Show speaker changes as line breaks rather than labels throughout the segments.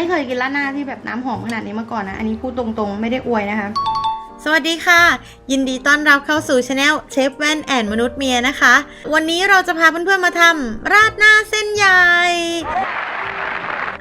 ไม่เคยกินราดหน้าที่แบบน้ำหอมขนาดนี้มาก่อนนะ อันนี้พูดตรงๆ ไม่ได้อวยนะคะ สวัสดีค่ะ ยินดีต้อนรับเข้าสู่ช anel เชฟแว่นแอนมนุษย์เมียนะคะ วันนี้เราจะพาเพื่อนๆมาทำราดหน้าเส้นใหญ่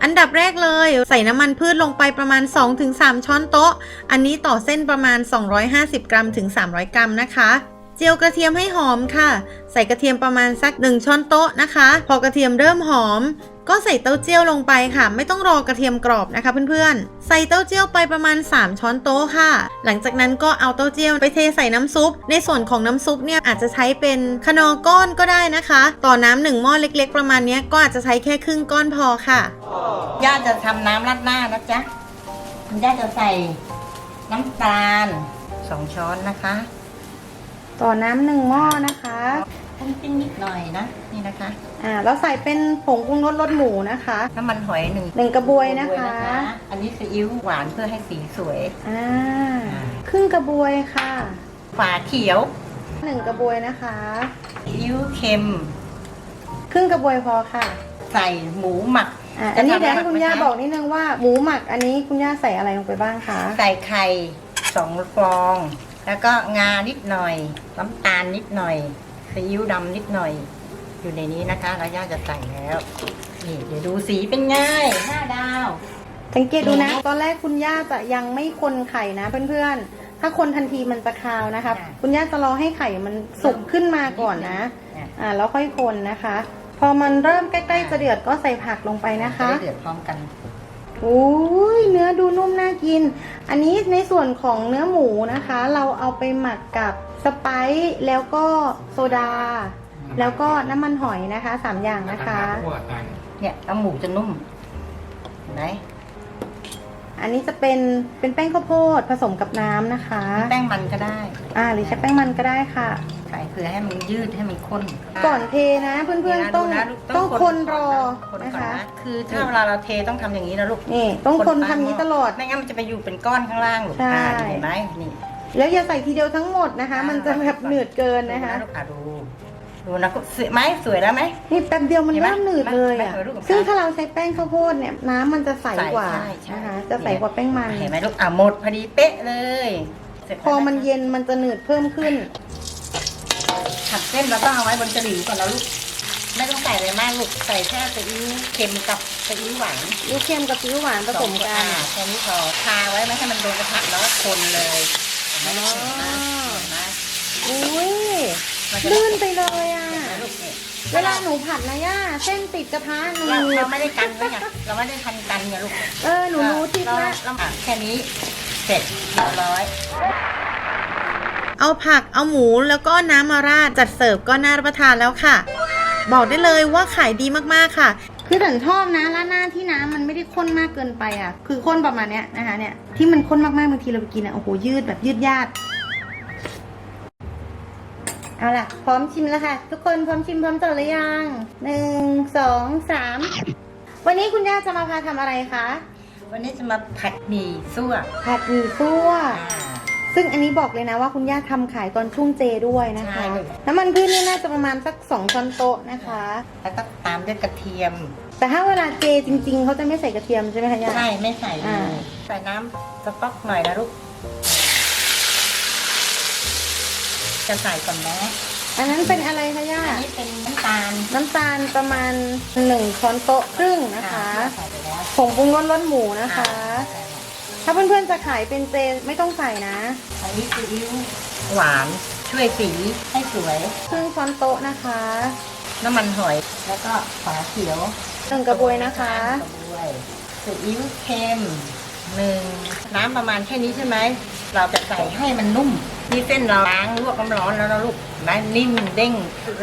อันดับแรกเลยใส่น้ำมันพืชลงไปประมาณ 2-3 ช้อนโต๊ะ อันนี้ต่อเส้นประมาณ 250 กรัมถึง 300 กรัมนะคะเจียวกระเทียมให้หอมค่ะ ใส่กระเทียมประมาณสัก 1 ช้อนโต๊ะนะคะ พอกระเทียมเริ่มหอม ก็ใส่เต้าเจี้ยวลงไปค่ะ ไม่ต้องรอกระเทียมกรอบนะคะเพื่อนๆ ใส่เต้าเจี้ยวไปประมาณ 3 ช้อนโต๊ะค่ะ หลังจากนั้นก็เอาเต้าเจี้ยวไปเทใส่น้ำซุป ในส่วนของน้ำซุปเนี่ยอาจจะใช้เป็นขนอก้อนก็ได้นะคะ ต่อน้ำหนึ่งหม้อเล็ก ๆ ประมาณเนี้ยก็อาจจะใช้แค่ครึ่งก้อนพอค่ะ
ย่าจะทำน้ำราดหน้านะจ๊ะย่าจะใส่น้ำตาลสองช้อนนะคะ
ต่อน้ำหนึ่งหม้อนะคะ
ต้นปิ้งนิดหน่อยนะนี่นะคะ
อ่าแล้วใส่เป็นผงปรุงรสรสหมูนะคะ
น้ำมันหอยหนึ่ง
หนึ่งกระบวยนะคะ
อันนี้ซีอิ๊วหวานเพื่อให้สีสวย
อ่าครึ่งกระบวยค่ะ
ฝาเขียว
หนึ่งกระบวยนะคะ
ซีอิ๊วเค็ม
ครึ่งกระบวยพอค่ะ
ใส่หมูหมัก
อ่าอันนี้
จะทำ
เดี๋ยวให้คุณย่า
ไหมคะ
บอกนิดนึงว่าหมูหมักอันนี้คุณย่าใส่อะไรลงไปบ้างคะ
ใส่ไข่สองฟอง แล้วก็งานิดหน่อย น้ำตาลนิดหน่อยซีอิ๊วดำนิดหน่อย อยู่ในนี้นะคะแล้วย่าจะใส่แล้วนี่เดี๋ยวดูสีเป็นไง่ายห้าดาว
สังเกตดูนะ ตอนแรกคุณย่าจะยังไม่คนไข่นะเพื่อนๆ ถ้าคนทันทีมันจะคาวนะคะ
ค่ะ
คุณย่าจะรอให้ไข่มันสุกขึ้นมาก่อนนะ
อะ
อ่าแล้วค่อยคนนะคะ พอมันเริ่มใกล้ๆจะเดือดก็ใส่ผักลงไปนะคะ
จได้เดือดพร้อมกัน
อุ้ยเนื้อดูนุ่มน่ากิน อันนี้ในส่วนของเนื้อหมูนะคะ เราเอาไปหมักกับสไปซ์แล้วก็โซดา แล้วก็น้ำมันหอยนะคะสามอย่างนะคะ
เนี่ยแล้วหมูจะนุ่มเห็นไหม
อันนี้จะเป็นเป็นแป้งข้าวโพดผสมกับน้ำนะคะ
แป้งมันก็ได้
อ่าหรือใช้แป้งมันก็ได้ค่ะ
ใส่เพื่อให้มันยืดให้มันข้น
ก่อนเทนะเพื่อนๆต้อง
ดูะลูก
ต้องคนรอ
คน
นะ
ก่อน
คะ
นะคือถ้าเวลาเราเทต้องทำอย่างนี้นะลูก
นี่ต้องคนทำนี้ตลอด
ไม่งั้นมันจะไปอยู่เป็นก้อนข้างล่างลูก
ใช่
อ่าเห็นไหมนี่
แล้วอย่าใส่ทีเดียวทั้งหมดนะคะ มันจะแบบหนืดเกินนะคะ
ดูลูกอะดู ดูนะสวยไหมสวยแล้วไหม
นี่แป๊บเดียวมัน
เห็นไหม
เริ่มหนืดเลยอะ
ไม่ไม่ไม่
ซึ่งถ้าเราใช้แป้งข้าวโพดเนี่ยน้ำมันจะใสกว่า
ใช่ใช่
นะคะ จะใสกว่าแป้งมัน
เห็นไหมลูกอะหมดพอดีเป๊ะเลยเสร็จ
พอมันเย็นมันจะหนืดเพิ่มขึ้น
ผัดเส้นเราต้องเอาไว้บนกระหรี่ก่อนนะลูกไม่ต้องใส่อะไรมากลูกใส่แค่ซีอิ๊วเค็มกับซีอิ๊วหวาน
ยูเค็มกับซีอิ๊วหวานผสมกัน
อ่าแค่นี้พอทาไว้ไม่ให้มันโดนกระทะแล้วก็คนเลยเห็นไหมลูกเห็นไหมเห็นไหม
อุ้ย
มันจะ
ลื่นไปเลยอะ
ลูกเนี่ย
เวลาหนูผัดนะย่าเส้นติดกระทะหนู
เราเราไม่ได้กันไว้ไงเราไม่ได้ทันกันไงลูก
เออหนูรู้ทิศ
เรา
ละ
เราอะแค่นี้เสร็จเรียบร้อย
เอาผักเอาหมูแล้วก็น้ำมาราดจัดเสิร์ฟก็น่ารับประทานแล้วค่ะ บอกได้เลยว่าขายดีมากๆค่ะ คือถันชอบนะร้านหน้าที่น้ำมันไม่ได้ข้นมากเกินไปอะ คือข้นประมาณเนี้ยนะคะเนี่ยที่มันข้นมากๆบางทีเราไปกินอะโอ้โหยืดแบบยืดยาด เอาล่ะ พร้อมชิมแล้วค่ะ ทุกคนพร้อมชิมพร้อมจดหรือยังหนึ่งสองสามวันนี้คุณย่าจะมาพาทำอะไรคะ
วันนี้จะมาผัดหมี่ซั่ว
ผัดหมี่ซั่ว
อ่า
ซึ่งอันนี้บอกเลยนะว่าคุณย่าทำขายตอนช่วงเจด้วยนะคะ
ใช่
น้ำมันพืชนี่น่าจะประมาณสักสองช้อนโต๊ะนะคะ
แล้วก็ตามด้วยกระเทียม
แต่ถ้าเวลาเจจริง ๆเขาจะไม่ใส่กระเทียมใช่ไหมคะย่า
ใช่ไม่ใส่เล
อ่า
ยใส่น้ำสต๊อกหน่อยนะลูก จะใส่ก่อนนะ
อันนั้นเป็นอะไรคะย่า
อันนี้เป็นน้ำตาล
น้ำตาลประมาณหนึ่งช้อนโต๊ะครึ่งนะคะ
ใส่ไปแล้ว
ผงปรุงรสรสหมูนะคะ
อ่า
ถ้าเพื่อนๆจะขายเป็นเจไม่ต้องใส่นะ
อันนี้ซีอิ๊วหวานช่วยสีให้สวย
ครึ่งช้อนโต๊ะนะคะ
น้ำมันหอยแล้วก็ฝาเขียว
หนึ่งกระบวยนะคะ
กระบวยซีอิ๊วเค็มหนึ่งน้ำประมาณแค่นี้ใช่ไหม เราจะใส่ให้มันนุ่ม นี่เส้นเราล้างลวกน้ำร้อนแล้วนะลูกนะนิ่มเด้ง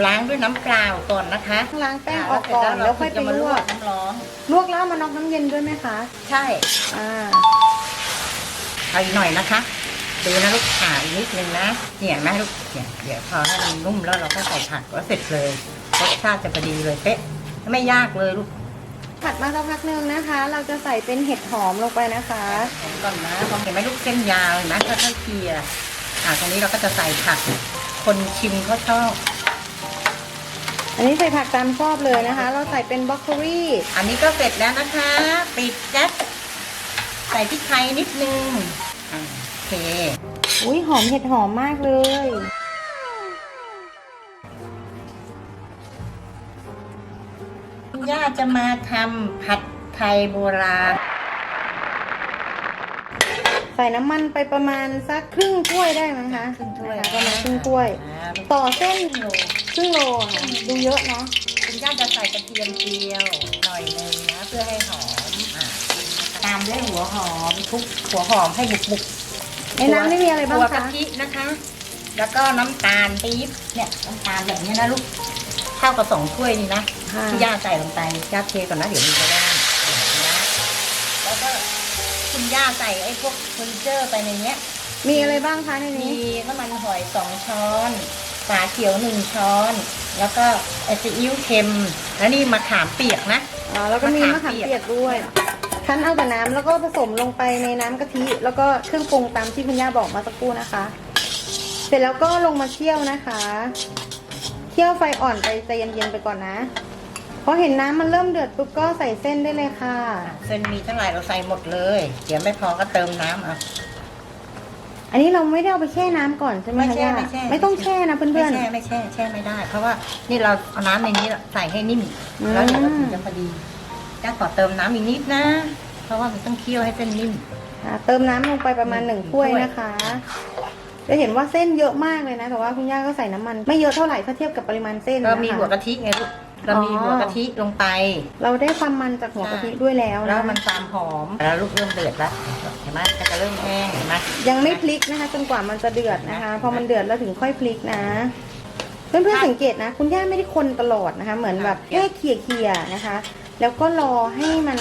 ล้างด้วยน้ำเปล่าก่อนนะคะ
ล้างแป้งออกก่อนแล้วค่อยไป
จะมา
ล
ล
ว
ว
ก
กน้ำร้อน
ลวกแล้วเอามาน็อกน้ำเย็นด้วยไหมคะ
ใช่
อ่า
เอาอีกหน่อยนะคะดูนะลูกอ่าอีกนิดนึงนะเนี่ยเห็นไหมลูกเนี่ยเดี๋ยวพอให้มันนุ่มแล้วเราก็ใส่ผักก็เสร็จเลยรสชาติจะพอดีเลยเป๊ะไม่ยากเลยลูก
ผัดมาสักพักหนึ่งนะคะ เราจะใส่เป็นเห็ดหอมลงไปนะคะ
ผมก่อนนะมองเห็นไหมลูกเส้นยาวเห็นไหมค่อยๆเคลียร์ อ่าตรงนี้เราก็จะใส่ผัก คนชิมเขาชอบ
อันนี้ใส่ผักตามชอบเลยนะคะ เราใส่เป็นบรอกโคลี
อันนี้ก็เสร็จแล้วนะคะ ปิดแก๊สส่พริกไทยนิดนึงอ่าโอเค
อุ้ยหอมเห็ดหอมมากเลย
คุณย่าจะมาทำผัดไทยโบราณ
ใส่น้ำมันไปประมาณสักครึ่งถ้วยได้มั้งคะ
ครึ่งถ้วย
นะคะประมาณครึ่งถ้วย
อ่า
ต่อเส้น
ครึ่งโล
ครึ่งโลค่ะดูเยอะเนาะ
คุณย่าจะใส่กระเทียมเจียวหน่อยนึงนะเพื่อให้หอมอ่าตามด้วยหัวหอมคลุกหัวหอมให้บุกๆ
ในน้ำนี่มีอะไรบ้าง
ตัวกะ
คะ
ทินะคะ แล้วก็น้ำตาลปี๊บเนี่ยน้ำตาลแบบนี้นะลูกเท่ากับสองถ้วยนี่นะ
ค่ะ
ที่ย่าใส่ลงไปย่าเทก่อนนะเดี๋ยวมันจะได้านนะแล้วก็ คุณย่าใส่ไอ้พวกเฟอร์นิเจอร์ไปในเนี้ย
มีอะไรบ้างคะใน
มี
นี้
น้ำมันหอยสองช้อนฝาเขียวหนึ่งช้อน แล้วก็ไอซีอิ๊วเค็ม แล้วนี่มะขามเปียกนะ
อ๋อ แล้วก็มีมะ
มะ
ขา
ขามมเปี
เปีย
ย
ก
ก
ด้วย คั้นเอาแต่น้ำแล้วก็ผสมลงไปในน้ำกะทิ แล้วก็เครื่องปรุงตามที่คุณย่าบอกมาสักครู่นะคะ เสร็จแล้วก็ลงมาเคี่ยวนะคะ เคี่ยวไฟอ่อนไปใจเย็นๆไปก่อนนะ พอเห็นน้ำมันเริ่มเดือดปุ๊บก็ใส่เส้นได้เลยค่ะ
เส้นมีเท่าไหร่เราใส่หมดเลย เดี๋ยวไม่พอก็เติมน้ำเอา
อันนี้เราไม่ได้เอาไปแช่น้ำก่อนใช่ไหม
ไม่
คะ
แช่
ย่า
ไม่แช่
ไม่ต้องแช่นะ
ไม่
เพื่อน
แช่ไม่แช่แช่ไม่ได้ เพราะว่านี่เราเอาน้ำในนี้ใส่ให้นิ่ม
อืม
แล้วเดี๋ยวเราถึงจะพอดีจ้าขอเติมน้ำอีกนิดนะ เพราะว่ามันต้องเคี่ยวให้เส้นนิ่ม
ๆอ่าเติมน้ำลงไปประมาณหนึ่งถ้วยนะคะ จะเห็นว่าเส้นเยอะมากเลยนะ แต่ว่าคุณย่าก็ใส่น้ำมัน ไม่เยอะเท่าไหร่ถ้าเทียบกับปริมาณเส้น
ก็
นะคะ
มีหัวกะทิไงลูก เรามี
อ๋อ
หัวกะทิลงไป
เราได้ความมันจากหัวกะทิด้วยแล้ว
แล้
นะ
วมันความหอมแล้วลูกเริ่มเดือดแล้วเห็นไหมก็จะเริ่มแห้งเห็นไหม
ยังไม่พลิกนะคะจนกว่ามันจะเดือดนะคะ พอมันเดือดแล้วถึงค่อยพลิกนะเพื่อนๆสังเกตนะ คุณย่าไม่ได้คนตลอดนะคะ เหมือนแบบแค่เขี่ยๆนะคะ แล้วก็รอให้มัน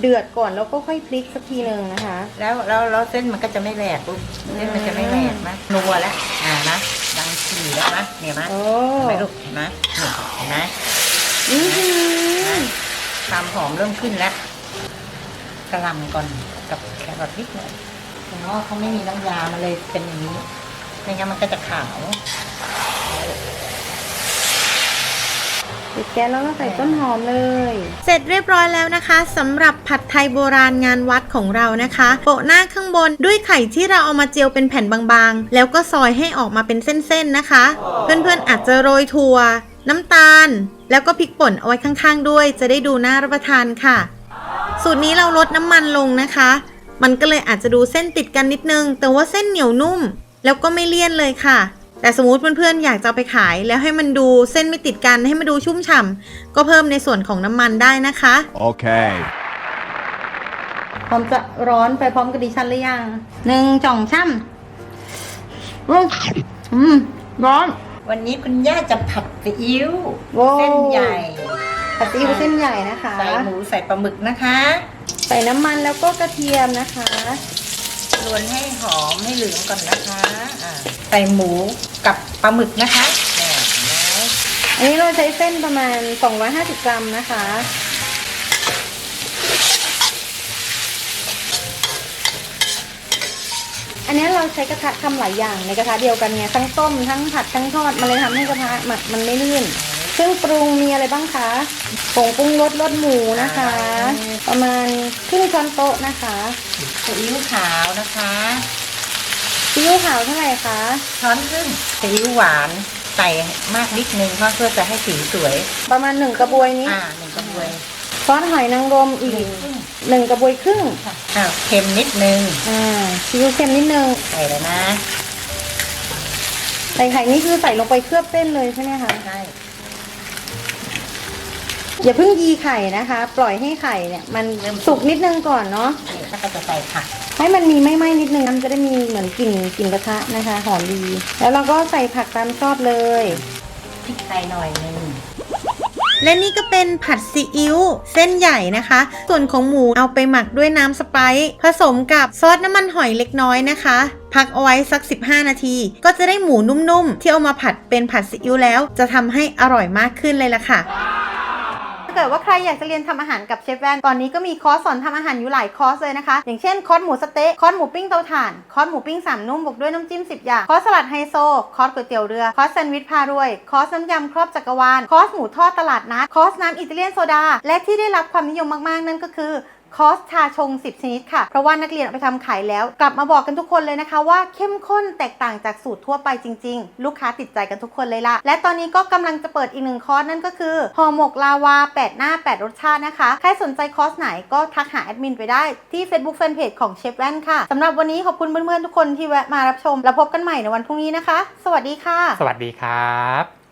เดือดก่อนแล้วก็ค่อยพลิกสักทีหนึ่งนะคะ
แล้วแล้วแล้วเส้นมันก็จะไม่แหลกลูกเส้นมันจะไม่แหลกนะนัวแล้วอ่านะดังฉี่แล้วนะเนี่ยนะ
โอ้
เห็นไหมลูกเห็นไหมเนี่ยเห็นไหม
อื้อหือ
ความหอมเริ่มขึ้นแล้วกระหลำก่อนกับแครอทนิดหน่อยเพราะว่าเขาไม่มีน้ำยามันเลยเป็นอย่างนี้ไม่งั้นมันก็จะขาว
ปิดแก๊สแล้วก็ใส่ต้นหอมเลย
เสร็จเรียบร้อยแล้วนะคะสำหรับผัดไทยโบราณงานวัดของเรานะคะโปะหน้าข้างบนด้วยไข่ที่เราเอามาเจียวเป็นแผ่นบางๆ แล้วก็ซอยให้ออกมาเป็นเส้นๆนะคะ เพื่อนๆอาจจะโรยถั่ว น้ำตาล แล้วก็พริกป่นเอาไว้ข้างๆ ด้วย จะได้ดูน่ารับประทานค่ะ สูตรนี้เราลดน้ำมันลงนะคะ มันก็เลยอาจจะดูเส้นติดกันนิดนึง แต่ว่าเส้นเหนียวนุ่ม แล้วก็ไม่เลี่ยนเลยค่ะ แต่สมมติเพื่อนๆอยากจะไปขายแล้วให้มันดูเส้นไม่ติดกันให้มันดูชุ่มฉ่ำก็เพิ่มในส่วนของน้ำมันได้นะคะ
Okay.
พร้อมจะร้อนไปพร้อมกับดิฉันหรือยังหนึ่งจ่องช่ำอืมอืมร้อน
วันนี้คุณย่าจะผัดซีอิ๊ว
โว้
เส้นใหญ่
ผัดซีอิ๊วเส้นใหญ่นะคะ
ใส่หมูใส่ปลาหมึกนะคะ
ใส่น้ำมันแล้วก็กระเทียมนะคะ
รวนให้หอมให้เหลืองก่อนนะคะอ่าใส่หมูกับปลาหมึกนะคะเนี่ยเห็นไหม
อันนี้เราใช้เส้นประมาณ 250 กรัมนะคะ อันนี้เราใช้กระทะทำหลายอย่างในกระทะเดียวกันไงทั้งต้มทั้งผัดทั้งทอดมันเลยทำให้กระทะมันมันไม่ลื่นเครื่องปรุงมีอะไรบ้างคะผงปรุงรสรสหมูนะคะ ประมาณครึ่งช้อนโต๊ะนะคะ
ซีอิ๊วขาวนะคะ
ซีอิ๊วขาวเท่าไหร่คะ
ช้อนครึ่งซีอิ๊วหวานใส่มากนิดนึงเพราะเพื่อจะให้สีสวย
ประมาณหนึ่งกระบวยนี้
อ่าหนึ่งกระบวย
ซอสหอยนางรมอีก
หนึ่งครึ่ง
หนึ่งกระบวยครึ่ง
ค่ะอ้าวเค็มนิดนึง
อ่า ซีอิ๊วเค็มนิดนึง
ใส่เลยนะ
ใส่ไข่นี่คือใส่ลงไปเคลือบเส้นเลยใช่ไหมคะ
ใช่
อย่าเพิ่งยีไข่นะคะ ปล่อยให้ไข่เนี่ย มันสุกนิดนึงก่อนเนาะ
นี่แล้วก็จะใส่ผัก
ให้มันมีไหม้ๆนิดนึงมันจะได้มีเหมือนกลิ่นกลิ่นกระทะนะคะ หอมดี แล้วเราก็ใส่ผักตามชอบเลย
พริกไทยหน่อยนึง
และนี่ก็เป็นผัดซีอิ๊วเส้นใหญ่นะคะ ส่วนของหมูเอาไปหมักด้วยน้ำสไปซ์ผสมกับซอสน้ำมันหอยเล็กน้อยนะคะพักเอาไว้สัก 15 นาที ก็จะได้หมูนุ่มๆ ที่เอามาผัดเป็นผัดซีอิ๊วแล้ว จะทำให้อร่อยมากขึ้นเลยล่ะค่ะ
เกิดว่าใครอยากจะเรียนทำอาหารกับเชฟแวนตอนนี้ก็มีคอร์สสอนทำอาหารอยู่หลายคอร์สเลยนะคะ อย่างเช่นคอร์สหมูสเต๊ะคอร์สหมูปิ้งเตาถ่านคอร์สหมูปิ้งสามนุ่มบวกด้วยน้ำจิ้ม10 อย่าง คอร์สสลัดไฮโซ คอร์สก๋วยเตี๋ยวเรือ คอร์สแซนด์วิชพารวย คอร์สน้ำยำครอบจักรวาล คอร์สหมูทอดตลาดนัด คอร์สน้ำอิตาเลียนโซดา และที่ได้รับความนิยมมากๆ นั่นก็คือ คอสชาชง 10 ชนิดค่ะ เพราะว่านักเรียนเอาไปทำขายแล้ว กลับมาบอกกันทุกคนเลยนะคะ ว่าเข้มข้นแตกต่างจากสูตรทั่วไปจริง ๆ ลูกค้าติดใจกันทุกคนเลยล่ะและตอนนี้ก็กำลังจะเปิดอีกหนึ่งคอร์สนั่นก็คือห่อหมกลาวา 8 หน้า 8 รสชาตินะคะ ใครสนใจคอร์สไหนก็ทักหาแอดมินไปได้ที่ Facebook Fanpage ของเชฟแว่นค่ะสำหรับวันนี้ขอบคุณเพื่อนๆทุกคนที่แวะมารับชม แล้วพบกันใหม่ในวันพรุ่งนี้นะคะ สวัสดีค่ะ
สวัสดีครับ